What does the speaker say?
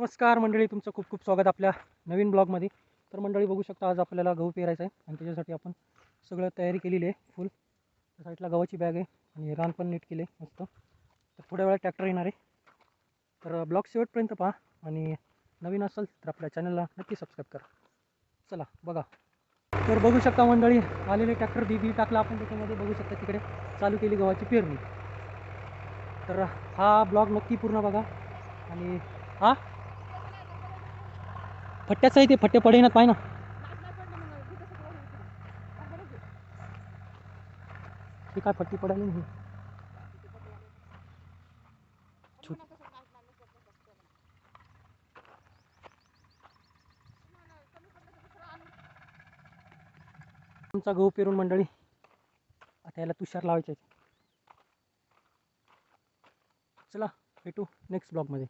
नमस्कार मंडळी तुमचं खूप खूप स्वागत आपल्या नवीन ब्लॉगमध्ये. तर मंडळी बघू शकता आज आपल्याला गहू पेरायचा आहे आणि त्याच्यासाठी आपण सगळं तयारी केलेली आहे फुल. साईडला गव्हाची बॅग आहे आणि रान पण नीट केले मस्त. तर थोड्या वेळात ट्रॅक्टर येणार आहे. तर ब्लॉग शेवटपर्यंत पहा आणि नवीन असेल तर आपल्या चॅनलला नक्की सबस्क्राईब करा. चला बघा. तर बघू शकता मंडळी आलेले ट्रॅक्टर बी बी टाकला आपण त्याच्यामध्ये. बघू शकता तिकडे चालू केली गव्हाची पेरणी. तर हा ब्लॉग नक्की पूर्ण बघा आणि हा फट्ट्याच आहे ते फट्टे पडेनात पाय ना. हे काय फट्टी पडायली नाही? छोट. आमचा गहू पेरून मंडळी आता याला तुषार लावायचे चला भेटू नेक्स्ट ब्लॉगमध्ये